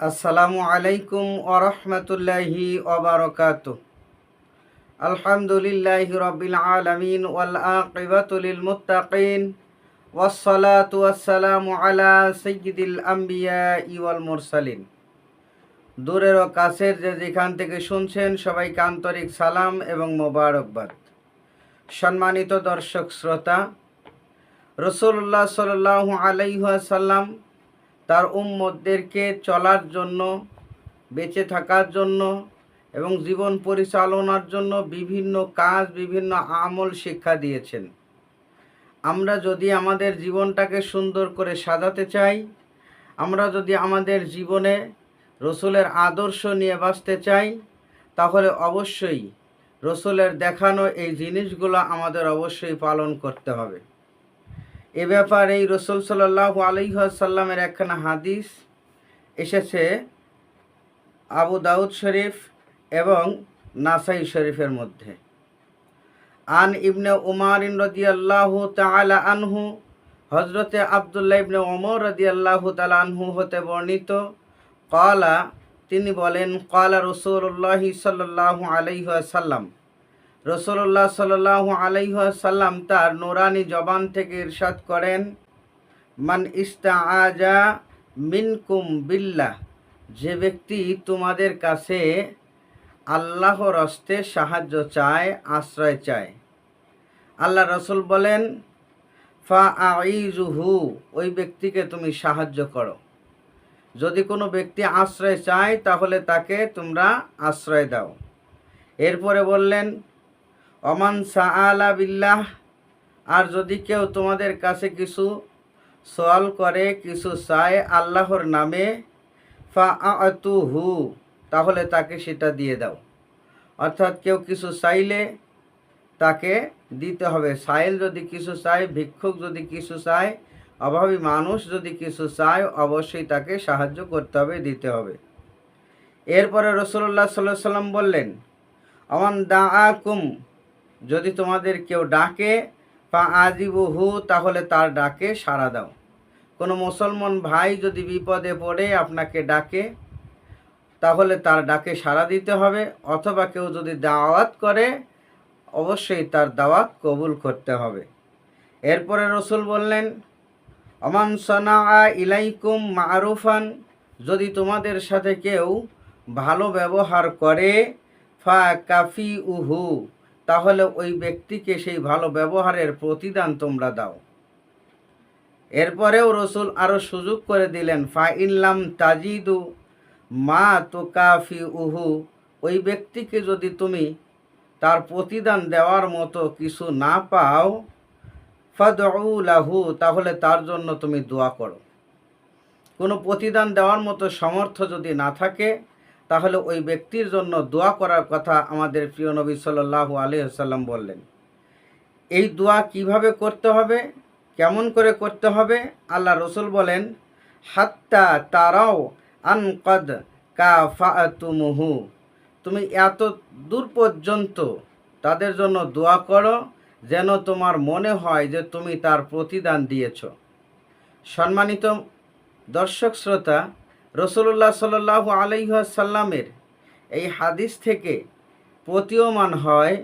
আসসালামু আলাইকুম ওরহমতুল্লাহি ওবরকাত আলহামদুলিল্লাহি রবিল আলমিন ওয়াল আকিবাতুলিল মুত্তাকিন আলা সাইয়্যিদিল আম্বিয়া ওয়াল মুরসালিন। দূরের ও কাছের যে যেখান থেকে শুনছেন সবাইকে আন্তরিক সালাম এবং মোবারকবাদ। সম্মানিত দর্শক শ্রোতা রসুল্লাহ সাল্লাল্লাহু আলাইহি সাল্লাম তার উম্মতদেরকে চলার জন্য, বেঁচে থাকার জন্য এবং জীবন পরিচালনার জন্য বিভিন্ন কাজ, বিভিন্ন আমল শিক্ষা দিয়েছেন। আমরা যদি আমাদের জীবনটাকে সুন্দর করে সাজাতে চাই, আমরা যদি আমাদের জীবনে রসুলের আদর্শ নিয়ে বাঁচতে চাই, তাহলে অবশ্যই রসুলের দেখানো এই জিনিসগুলো আমাদের অবশ্যই পালন করতে হবে। এ ব্যাপারে রসুল সাল্লাহ আলহাসাল্লামের একখানা হাদিস এসেছে আবু দাউদ শরীফ এবং নাসাই শরীফের মধ্যে। আন ইবনে উমার রদি আল্লাহ তালা আনহু হজরতে আবদুল্লাহ ইবনে ওমর রদি আল্লাহ তালা আনহু হতে বর্ণিত কলা তিনি বলেন কলা রসুল্লাহ সাল্লাহ আলহাসাল্লাম রসল্লাহ সাল্লাহ আলাইসাল্লাম তার নোরানি জবান থেকে ইরশাদ করেন, মান ইস্তা আজা মিনকুম বিল্লাহ যে ব্যক্তি তোমাদের কাছে আল্লাহর হস্তে সাহায্য চায়, আশ্রয় চায়। আল্লাহ রসুল বলেন, ফা আইজুহু ওই ব্যক্তিকে তুমি সাহায্য করো। যদি কোনো ব্যক্তি আশ্রয় চায়, তাহলে তাকে তোমরা আশ্রয় দাও। এরপরে বললেন অমান সাআলা বিল্লাহ, আর যদি কেউ তোমাদের কাছে কিছু সওয়াল করে, কিছু চায় আল্লাহর নামে ফা আতু হু তাহলে তাকে সেটা দিয়ে দাও। অর্থাৎ কেউ কিছু চাইলে তাকে দিতে হবে। সাইল যদি কিছু চায়, ভিক্ষুক যদি কিছু চায়, অভাবী মানুষ যদি কিছু চায়, অবশ্যই তাকে সাহায্য করতে হবে, দিতে হবে। এরপরে রসুল্লাহ সাল্লাহ সাল্লাম বললেন, অমান দা আকুম যদি তোমাদের কেউ ডাকে পা আজিবহু তাহলে তার ডাকে সাড়া দাও। কোনো মুসলমান ভাই যদি বিপদে পড়ে আপনাকে ডাকে, তাহলে তার ডাকে সাড়া দিতে হবে। অথবা কেউ যদি দাওয়াত করে, অবশ্যই তার দাওয়াত কবুল করতে হবে। এরপরে রসুল বললেন, অমান সনা ইলাইকুম মারুফান যদি তোমাদের সাথে কেউ ভালো ব্যবহার করে ফা কাফি উহু তাহলে ওই ব্যক্তিকে সেই ভালো ব্যবহারের প্রতিদান তোমরা দাও। এরপরেও রসুল আরও সুযোগ করে দিলেন ফা ইল্লাম তাজিদু মা তো কাফি উহু ওই ব্যক্তিকে যদি তুমি তার প্রতিদান দেওয়ার মতো কিছু না পাও লাহু, তাহলে তার জন্য তুমি দোয়া করো। কোনো প্রতিদান দেওয়ার মতো সমর্থ যদি না থাকে তাহলে ওই ব্যক্তির জন্য দোয়া করার কথা আমাদের প্রিয় নবী সাল্লাহ আলহাম বললেন। এই দোয়া কীভাবে করতে হবে? কেমন করে করতে হবে? আল্লাহ রসুল বলেন, হাত্তা তারাও আনকদ কা ফাতুমুহু তুমি এত দূর পর্যন্ত তাদের জন্য দোয়া করো যেন তোমার মনে হয় যে তুমি তার প্রতিদান দিয়েছ। সম্মানিত দর্শক, শ্রোতা রসুল্লাহ সাল্লাহ আলহাসাল্লামের এই হাদিস থেকে প্রতীয়মান হয়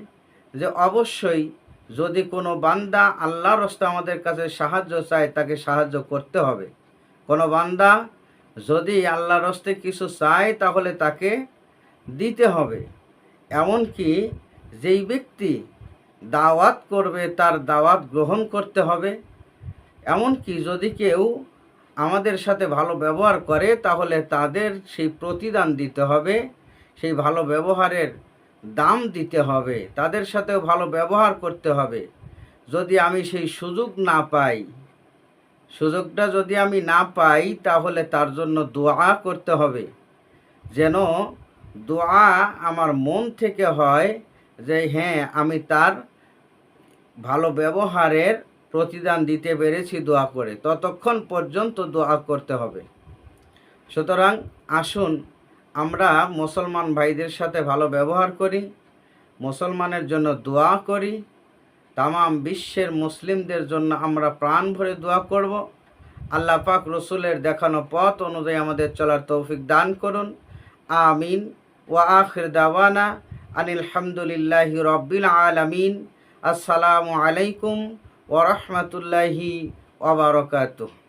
যে অবশ্যই যদি কোনো বান্দা আল্লাহর রস্তে আমাদের কাছে সাহায্য চায়, তাকে সাহায্য করতে হবে। কোনো বান্দা যদি আল্লাহ রস্তে কিছু চায়, তাহলে তাকে দিতে হবে। এমনকি যেই ব্যক্তি দাওয়াত করবে, তার দাওয়াত গ্রহণ করতে হবে। এমনকি যদি কেউ আমাদের সাথে ভালো ব্যবহার করে, তাহলে তাদের সেই প্রতিদান দিতে হবে, সেই ভালো ব্যবহারের দাম দিতে হবে, তাদের সাথেও ভালো ব্যবহার করতে হবে। যদি আমি সেই সুযোগ না পাই, সুযোগটা যদি আমি না পাই, তাহলে তার জন্য দোয়া করতে হবে। যেন দোয়া আমার মন থেকে হয় যে হ্যাঁ আমি তার ভালো ব্যবহারের প্রতিদান দিতে পেরেছি দোয়া করে। ততক্ষণ পর্যন্ত দোয়া করতে হবে। সুতরাং আসুন, আমরা মুসলমান ভাইদের সাথে ভালো ব্যবহার করি, মুসলমানের জন্য দোয়া করি, তামাম বিশ্বের মুসলিমদের জন্য আমরা প্রাণ ভরে দোয়া করব। আল্লাহ পাক রসুলের দেখানো পথ অনুযায়ী আমাদের চলার তৌফিক দান করুন। আমিন। ওয়া আখির দাওয়ানা আনিল হামদুলিল্লাহি রব্বিল আলামিন। আসসালামু আলাইকুম ওয়া রাহমাতুল্লাহি ওয়া বারাকাতুহু।